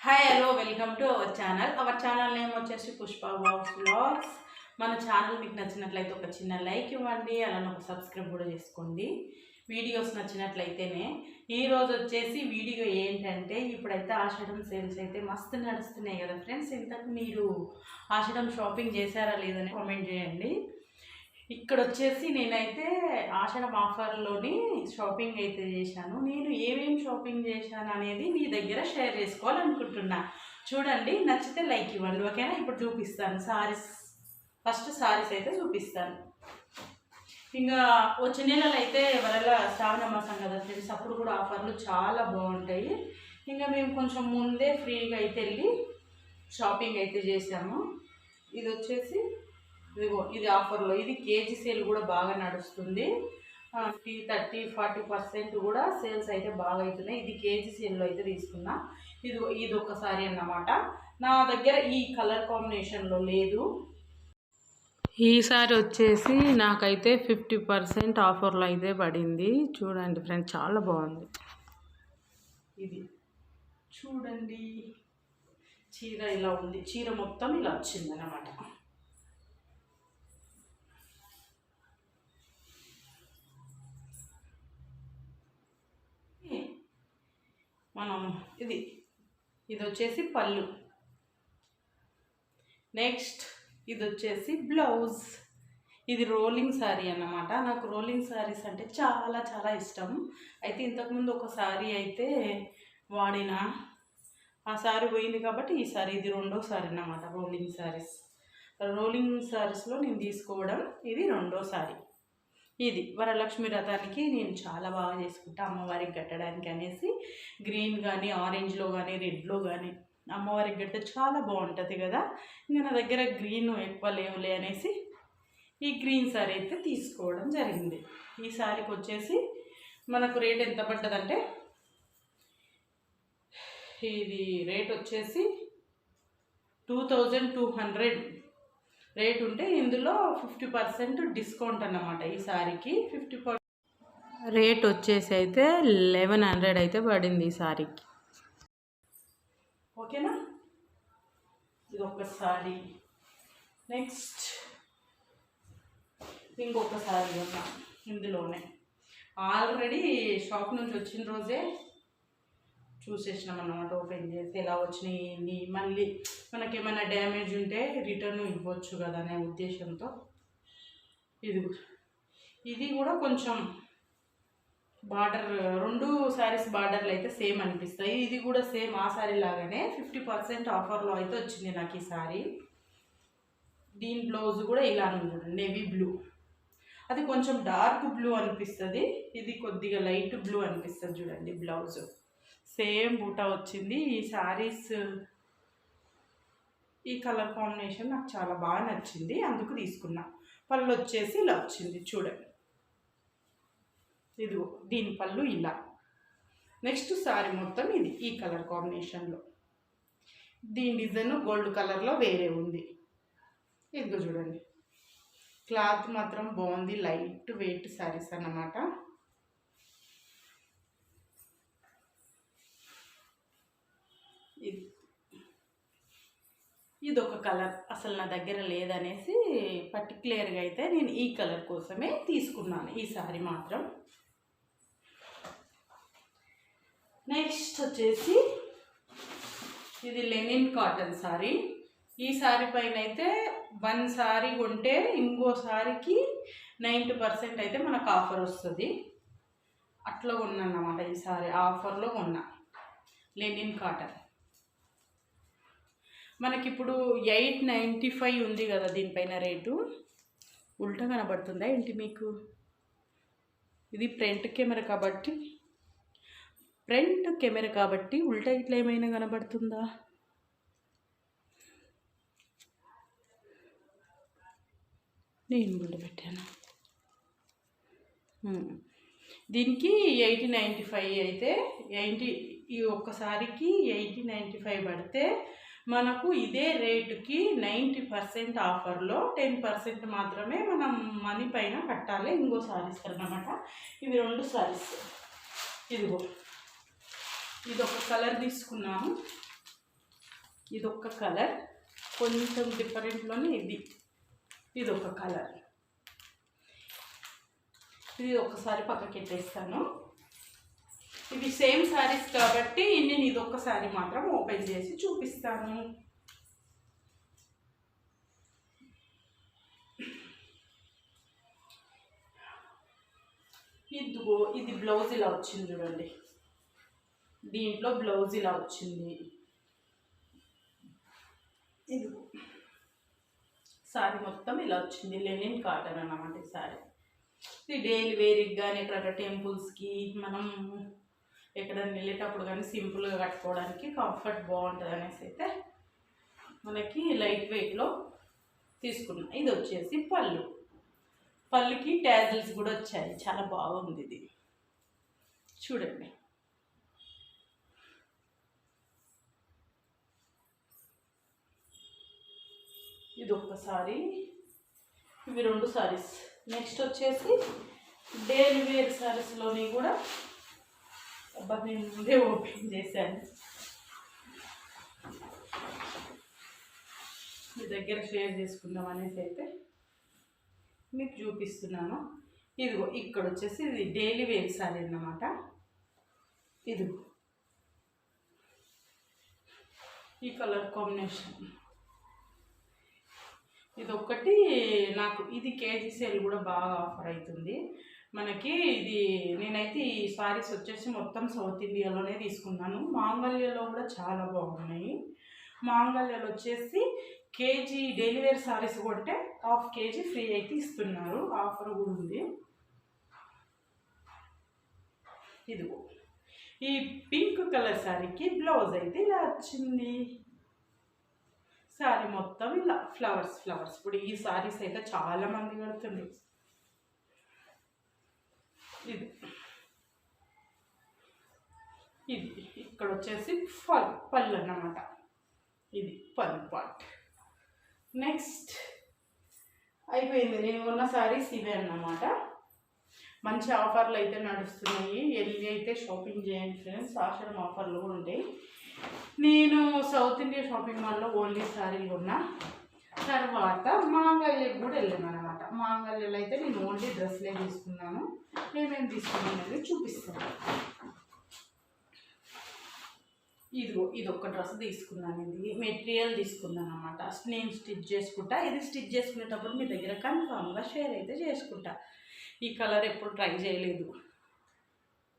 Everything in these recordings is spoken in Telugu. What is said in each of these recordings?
Hi hello welcome to our channel our channel name వచ్చేసి పుష్ప బాక్స్ బ్లాగ్స్ మన ఛానల్ మీకు నచ్చినట్లయితే ఒక చిన్న లైక్ ఇవ్వండి అలానే ఒక సబ్స్క్రైబ్ కూడా చేసుకోండి. వీడియోస్ నచ్చినట్లయితేనే. ఈరోజు వచ్చేసి వీడియో ఏంటంటే ఇప్పుడైతే ఆషాఢం సేల్స్ అయితే మస్తు నడుస్తున్నాయి కదా ఫ్రెండ్స్ ఇంతకు మీరు ఆషాఢం షాపింగ్ చేశారా లేదని కామెంట్ చేయండి. ఇక్కడ వచ్చేసి నేనైతే ఆషాఢం ఆఫర్లోని షాపింగ్ అయితే చేశాను. నేను ఏమేమి షాపింగ్ చేశాను అనేది మీ దగ్గర షేర్ చేసుకోవాలనుకుంటున్నా. చూడండి నచ్చితే లైక్ ఇవ్వండి ఓకేనా? ఇప్పుడు చూపిస్తాను. సారీస్ ఫస్ట్ సారీస్ అయితే చూపిస్తాను. ఇంకా వచ్చే నెలలు అయితే వరల శ్రావణ మాసం కదా ఫ్రెండ్స్ అప్పుడు కూడా ఆఫర్లు చాలా బాగుంటాయి. ఇంకా మేము కొంచెం ముందే ఫ్రీగా అయితే వెళ్ళి షాపింగ్ అయితే చేసాము ఇది వచ్చేసి ఇదిగో ఇది ఆఫర్లో. ఇది కేజీ సేల్ కూడా బాగా నడుస్తుంది. ఫిఫ్టీ థర్టీ ఫార్టీ పర్సెంట్ కూడా సేల్స్ అయితే బాగా అవుతున్నాయి. ఇది కేజీ సేల్లో అయితే తీసుకున్నా. ఇది ఇది ఒక్కసారి అన్నమాట. నా దగ్గర ఈ కలర్ కాంబినేషన్లో లేదు. ఈసారి వచ్చేసి నాకైతే ఫిఫ్టీ పర్సెంట్ ఆఫర్లో అయితే పడింది. చూడండి ఫ్రెండ్స్ చాలా బాగుంది. ఇది చూడండి. చీర ఇలా ఉంది. చీర మొత్తం ఇలా వచ్చింది మనం ఇది ఇది వచ్చేసి పళ్ళు. నెక్స్ట్ ఇది వచ్చేసి బ్లౌజ్ ఇది రోలింగ్ శారీ అన్నమాట. నాకు రోలింగ్ శారీస్ అంటే చాలా చాలా ఇష్టం. అయితే ఇంతకుముందు ఒక శారీ అయితే వాడిన ఆ శారీ పోయింది కాబట్టి ఈ శారీ ఇది రెండో శారీ అన్నమాట రోలింగ్ శారీస్ రోలింగ్ శారీస్లో నేను తీసుకోవడం ఇది రెండో శారీ ఇది వరలక్ష్మి రథానికి నేను చాలా బాగా చేసుకుంటా అమ్మవారికి కట్టడానికి అనేసి గ్రీన్ కానీ ఆరెంజ్లో కానీ రెడ్లో కానీ అమ్మవారికి కడితే చాలా బాగుంటుంది కదా. ఇంకా నా దగ్గర గ్రీన్ ఎక్కువ లేవులే అనేసి ఈ గ్రీన్ సారీ అయితే తీసుకోవడం జరిగింది. ఈ సారీకి వచ్చేసి మనకు రేట్ ఎంత పడ్డదంటే ఇది రేట్ వచ్చేసి two thousand two hundred rate ఉంటే ఇందులో ఫిఫ్టీ పర్సెంట్ డిస్కౌంట్ అన్నమాట ఈ సారీకి. ఫిఫ్టీ రేట్ వచ్చేసి అయితే లెవెన్ హండ్రెడ్ అయితే పడింది ఈ సారీకి. ఓకేనా? ఇది ఒక సారీ. నెక్స్ట్ ఇంకొక సారీ ఉన్నా ఇందులోనే. ఆల్రెడీ షాప్ నుంచి వచ్చిన రోజే చూసేసినాం అన్నమాట ఓపెన్ చేసి ఎలా వచ్చినాయి ఏంటి? మళ్ళీ మనకి ఏమైనా డ్యామేజ్ ఉంటే రిటర్న్ ఇవ్వచ్చు కదా అనే ఉద్దేశంతో. ఇది ఇది కూడా కొంచెం బార్డర్ రెండు శారీస్ బార్డర్లు అయితే సేమ్ అనిపిస్తాయి. ఇది కూడా సేమ్ ఆ శారీ లాగానే ఫిఫ్టీ పర్సెంట్ ఆఫర్లో అయితే వచ్చింది నాకు ఈ శారీ. దీని బ్లౌజ్ కూడా ఇలానే ఉంటుంది నేవీ బ్లూ. అది కొంచెం డార్క్ బ్లూ అనిపిస్తుంది ఇది కొద్దిగా లైట్ బ్లూ అనిపిస్తుంది చూడండి బ్లౌజ్. సేమ్ బూటా వచ్చింది. ఈ శారీస్ ఈ కలర్ కాంబినేషన్ నాకు చాలా బాగా నచ్చింది. అందుకు తీసుకున్నా. పళ్ళు వచ్చేసి ఇలా వచ్చింది. చూడండి. ఇదిగో దీని పళ్ళు ఇలా. నెక్స్ట్ శారీ మొత్తం ఇది ఈ కలర్ కాంబినేషన్లో. దీని డిజైన్ గోల్డ్ కలర్లో వేరే ఉంది. ఇదిగో చూడండి. క్లాత్ మాత్రం బాగుంది. లైట్ వెయిట్ శారీస్ అన్నమాట. ఇది ఒక కలర్ అసలు నా దగ్గర లేదనేసి పర్టికులర్గా అయితే నేను ఈ కలర్ కోసమే తీసుకున్నాను ఈ సారీ మాత్రం. నెక్స్ట్ వచ్చేసి ఇది లెనిన్ కాటన్ సారీ. ఈ సారీ పైన అయితే వన్ సారీ కొంటే ఇంకో సారీకి నైంటీ పర్సెంట్ అయితే మనకు ఆఫర్ వస్తుంది. అట్లా కొన్నాన్నమాట ఈ సారీ ఆఫర్లో కొన్నా. Linen cotton. మనకిప్పుడు ఎయిట్ నైంటీ ఫైవ్ ఉంది కదా దీనిపైన రేటు. ఉల్టా కనబడుతుందా ఏంటి మీకు? ఇది ఫ్రంట్ కెమెరా కాబట్టి ఫ్రంట్ కెమెరా కాబట్టి ఉల్టా ఇట్లా ఏమైనా కనబడుతుందా? నేను కూడా పెట్టాను? దీనికి ఎయిటీ నైంటీ ఫైవ్ అయితే ఎయిటీ ఈ ఒక్కసారికి ఎయిటీ నైంటీ ఫైవ్ పడితే మనకు ఇదే రేటుకి నైంటీ పర్సెంట్ ఆఫర్లో టెన్ పర్సెంట్ మాత్రమే మనం మనీ పైన కట్టాలి. ఇంకో శారీస్ అనమాట ఇవి రెండు శారీస్ ఇదిగో. ఇది ఒక కలర్ తీసుకున్నాను ఇది ఒక కలర్. కొంచెం డిఫరెంట్లోనే ఇది. ఇది ఒక కలర్. ఇది ఒకసారి పక్కకి పెట్టేస్తాను ఇవి సేమ్ శారీస్ కాబట్టి నేను ఇది శారీ మాత్రం ఓపెన్ చేసి చూపిస్తాను. ఇదిగో ఇది బ్లౌజ్ ఇలా వచ్చింది చూడండి. దీంట్లో బ్లౌజ్ ఇలా వచ్చింది. ఇదిగో శారీ మొత్తం ఇలా వచ్చింది. లెనిన్ కాటన్ అన్నమాట ఈ శారీ ఇది డైలీ వేరికి కానీ ఎక్కడ టెంపుల్స్కి మనం ఎక్కడైనా వెళ్ళేటప్పుడు కానీ సింపుల్గా కట్టుకోవడానికి కంఫర్ట్ బాగుంటుంది అనేసి అయితే మనకి లైట్ వెయిట్లో తీసుకున్నాం. ఇది వచ్చేసి పళ్ళు. పళ్ళుకి ట్యాజిల్స్ కూడా వచ్చాయి. చాలా బాగుంది ఇది. చూడండి. ఇది ఒక్కసారి ఇవి రెండు సారీస్ నెక్స్ట్ వచ్చేసి డైలీ వేర్ సారీస్లోని కూడా అబ్బా నేను ముందే ఓపెన్ చేశాను. మీ దగ్గర షేర్ చేసుకుందాం అనేసి అయితే మీకు చూపిస్తున్నాను. ఇదిగో ఇక్కడ వచ్చేసి ఇది డైలీ వేర్ సారీ అన్నమాట. ఇదిగో. ఈ కలర్ కాంబినేషన్. ఇది ఒక్కటి నాకు ఇది కేజీ సేల్ కూడా బాగా ఆఫర్ అవుతుంది మనకి ఇది నేనైతే ఈ సారీస్ వచ్చేసి మొత్తం సౌత్ ఇండియాలోనే తీసుకున్నాను. మాంగళ్యలో కూడా చాలా బాగున్నాయి. మాంగళ్యలో వచ్చేసి కేజీ డెలివరీ సారీస్ కొంటే హాఫ్ కేజీ ఫ్రీ అయితే ఇస్తున్నారు. ఆఫర్ కూడా ఉంది. ఇదిగో. ఈ పింక్ కలర్ శారీకి బ్లౌజ్ అయితే ఇలా వచ్చింది. శారీ మొత్తం ఇలా ఫ్లవర్స్ ఫ్లవర్స్. ఇప్పుడు ఈ శారీస్ అయితే చాలామంది కడుతుంది ఇది. ఇది ఇక్కడ వచ్చేసి ఫల్ పళ్ళు అన్నమాట. ఇది పళ్ళు పార్ట్. నెక్స్ట్ అయిపోయింది. నేను ఉన్న శారీస్ ఇవే అన్నమాట. మంచి ఆఫర్లు అయితే నడుస్తున్నాయి. వెళ్ళి అయితే షాపింగ్ చేయండి ఫ్రెండ్స్. ఆషాఢం ఆఫర్లు ఉంటాయి. నేను సౌత్ ఇండియా షాపింగ్ మాల్లో ఓన్లీ శారీలు ఉన్నా తర్వాత మాంగళ్యకి కూడా వెళ్ళాను అనమాట మాంగళ్యలో అయితే నేను ఓన్లీ డ్రెస్లే తీసుకున్నాను. ఏమేమి తీసుకున్నాను అనేది చూపిస్తాను. ఇదిగో ఇది ఒక డ్రెస్ తీసుకున్నాను ఇది. మెటీరియల్ తీసుకున్నాను అనమాట నేను స్టిచ్ చేసుకుంటా. ఇది స్టిచ్ చేసుకునేటప్పుడు మీ దగ్గర కన్ఫామ్గా షేర్ అయితే చేసుకుంటా. ఈ కలర్ ఎప్పుడు ట్రై చేయలేదు.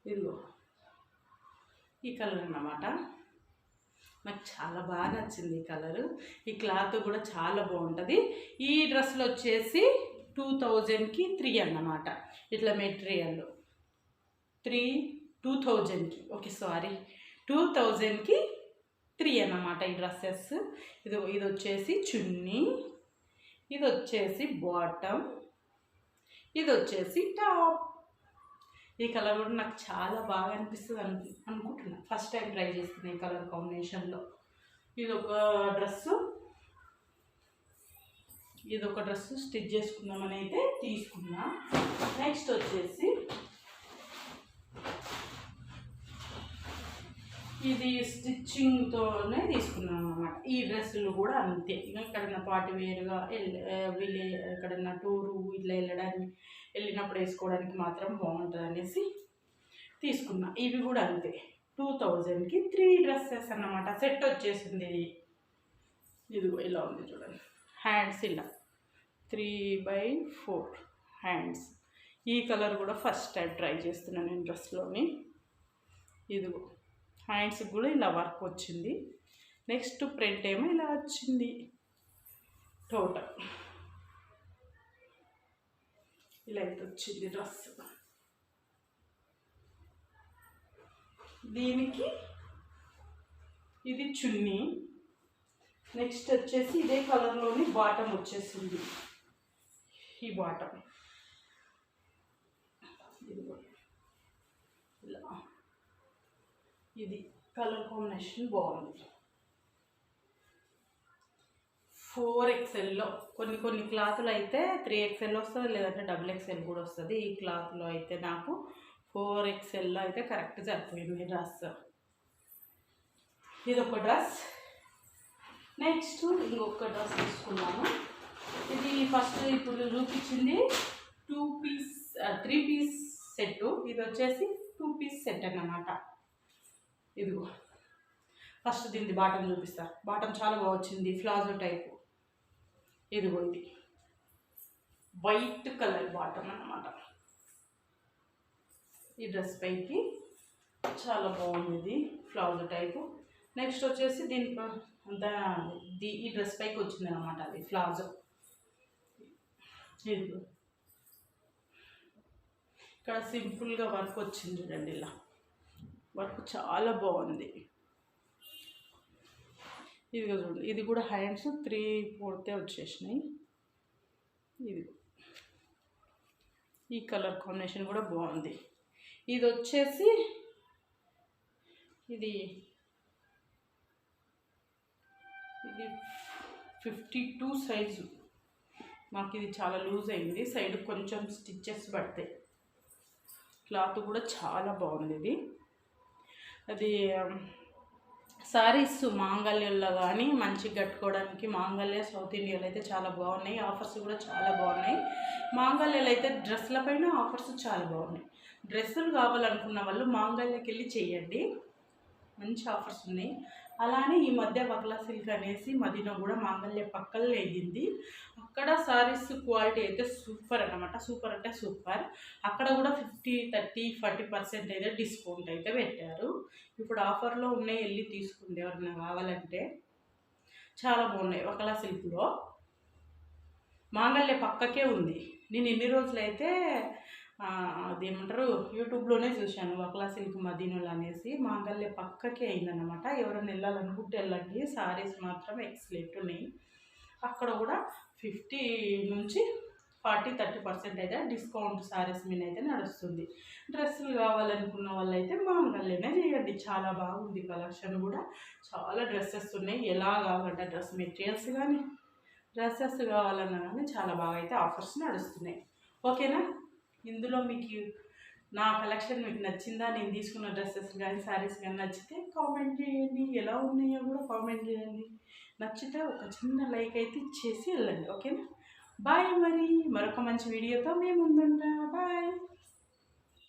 ఇదిగో ఈ కలర్ అన్నమాట. నాకు చాలా బాగా నచ్చింది ఈ కలరు. ఈ క్లాత్ కూడా చాలా బాగుంటుంది. ఈ డ్రెస్లు వచ్చేసి టూ థౌజండ్కి త్రీ అన్నమాట. ఇట్లా మెటీరియల్. త్రీ టూ థౌజండ్కి ఓకే సారీ. టూ థౌజండ్కి త్రీ అన్నమాట ఈ డ్రెస్సెస్. ఇది ఇది వచ్చేసి చున్నీ. ఇది వచ్చేసి బాటమ్. ఇది వచ్చేసి టాప్. ఈ కలర్ కూడా నాకు చాలా బాగా అనిపిస్తుంది అను అనుకుంటున్నాను ఫస్ట్ టైం ట్రై చేస్తున్నాను ఈ కలర్ కాంబినేషన్లో ఇది ఒక డ్రెస్సు ఇది ఒక డ్రెస్ స్టిచ్ చేసుకుందామని అయితే తీసుకున్నా. నెక్స్ట్ వచ్చేసి ఇది స్టిచ్చింగ్తోనే తీసుకున్నాను అనమాట ఈ డ్రెస్సులు కూడా అంతే. ఇంకా ఎక్కడైనా పార్టీ వేరుగా వెళ్ళి ఎక్కడైనా టూరు ఇట్లా వెళ్ళడానికి వెళ్ళినప్పుడు వేసుకోవడానికి మాత్రం బాగుంటుంది అనేసి తీసుకున్నా. ఇవి కూడా అంతే. టూ థౌజండ్కి త్రీ డ్రెస్సెస్ అన్నమాట. సెట్ వచ్చేసింది. ఇది ఇదిగో ఇలా ఉంది చూడండి. హ్యాండ్స్ ఇలా. Three by four hands. ఈ కలర్ కూడా ఫస్ట్ టైం ట్రై చేస్తున్నాను నేను డ్రెస్లోని. ఇదిగో. హ్యాండ్స్కి కూడా ఇలా వర్క్ వచ్చింది. నెక్స్ట్ ప్రింట్ ఏమో ఇలా వచ్చింది. టోటల్. ఇలా అయితే వచ్చింది డ్రెస్ దీనికి ఇది చున్నీ నెక్స్ట్ వచ్చేసి ఇదే కలర్లోని బాటమ్ వచ్చేసింది. ఈ బాటమ్ ఇలా. ఇది కలర్ కాంబినేషన్ బాగుంది. ఫోర్ ఎక్స్ఎల్లో కొన్ని కొన్ని క్లాతులు అయితే త్రీ ఎక్సెల్ వస్తుంది లేదంటే డబుల్ ఎక్స్ఎల్ కూడా వస్తుంది. ఈ క్లాత్లో అయితే నాకు ఫోర్ ఎక్స్ఎల్లో అయితే కరెక్ట్ సరిపోయింది డ్రెస్. ఇది ఒక డ్రెస్. నెక్స్ట్ ఇంకొక డ్రెస్ తీసుకున్నాను. ఇది ఫస్ట్ ఇప్పుడు చూపించింది two piece three piece set ఇది వచ్చేసి టూ పీస్ సెట్ అన్నమాట. ఇదిగో. ఫస్ట్ దీనిది బాటం చూపిస్తా. బాటం చాలా బాగా వచ్చింది ఫ్లాజో టైపు. ఇదిగోండి. వైట్ కలర్ బాటమ్ అన్నమాట. ఈ డ్రెస్ పైకి చాలా బాగుంది ఇది ఫ్లవర్ టైపు నెక్స్ట్ వచ్చేసి దీని అంత ఈ డ్రెస్ పైకి వచ్చింది అనమాట అది ఫ్లాజో ఇక్కడ సింపుల్గా వర్క్ వచ్చింది చూడండి ఇలా. వర్క్ చాలా బాగుంది. ఇది చూడండి ఇది కూడా హ్యాండ్స్ త్రీ ఫోర్తే వచ్చేసినాయి. ఇది ఈ కలర్ కాంబినేషన్ కూడా బాగుంది. ఇది వచ్చేసి ఇది ఇది ఫిఫ్టీ టూ సైజు మాకు ఇది చాలా లూజ్ అయింది. సైడ్ కొంచెం స్టిచ్చెస్ పడతాయి. క్లాత్ కూడా చాలా బాగుంది ఇది. అది um, సారీస్ మాంగళ్యంలో కానీ మంచిగా కట్టుకోవడానికి మాంగళ్య సౌత్ ఇండియాలో అయితే చాలా బాగున్నాయి. ఆఫర్స్ కూడా చాలా బాగున్నాయి. మాంగళ్యాలు అయితే డ్రెస్ల పైన ఆఫర్స్ చాలా బాగున్నాయి. డ్రెస్సులు కావాలనుకున్న వాళ్ళు మాంగళ్యకి వెళ్ళి చేయండి. మంచి ఆఫర్స్ ఉన్నాయి. అలానే ఈ మధ్య బక్లా సిల్క్ అనేసి మదీనా కూడా మాంగళ్య పక్కన వేయింది అక్కడ సారీస్ క్వాలిటీ అయితే సూపర్ అనమాట సూపర్ అంటే సూపర్. అక్కడ కూడా ఫిఫ్టీ థర్టీ ఫార్టీ పర్సెంట్ అయితే డిస్కౌంట్ అయితే పెట్టారు. ఇప్పుడు ఆఫర్లో ఉన్నాయి. వెళ్ళి తీసుకుంది ఎవరైనా కావాలంటే చాలా బాగున్నాయి ఒకలా సిల్క్లో. మాంగళ్య పక్కకే ఉంది. నేను ఎన్ని రోజులైతే అదేమంటారు? యూట్యూబ్లోనే చూశాను ఒకలా సిల్క్ మదీనులు అనేసి. మాంగళ్య పక్కకే అయిందన్నమాట. ఎవరైనా వెళ్ళాలనుకుంటే వెళ్ళండి. సారీస్ మాత్రం ఎక్సలెంట్ ఉన్నాయి. అక్కడ కూడా ఫిఫ్టీ నుంచి ఫార్టీ థర్టీ పర్సెంట్ అయితే డిస్కౌంట్ సారీస్ మీద అయితే నడుస్తుంది. డ్రెస్సులు కావాలనుకున్న వాళ్ళైతే మామూలుగానే చేయండి. చాలా బాగుంది కలెక్షన్ కూడా. చాలా డ్రెస్సెస్ ఉన్నాయి. ఎలా కావాలంటే డ్రెస్ మెటీరియల్స్ కానీ డ్రెస్సెస్ కావాలన్నా కానీ చాలా బాగా అయితే ఆఫర్స్ నడుస్తున్నాయి. ఓకేనా? ఇందులో మీకు నా కలెక్షన్ మీకు నచ్చిందా? నేను తీసుకున్న డ్రెస్సెస్ కానీ శారీస్ కానీ నచ్చితే కామెంట్ చేయండి. ఎలా ఉన్నాయో కూడా కామెంట్ చేయండి. నచ్చితే ఒక చిన్న లైక్ అయితే ఇచ్చేసి వెళ్ళండి. ఓకేనా బాయ్ మరి. మరొక మంచి వీడియోతో మేము ముందుంటా. బాయ్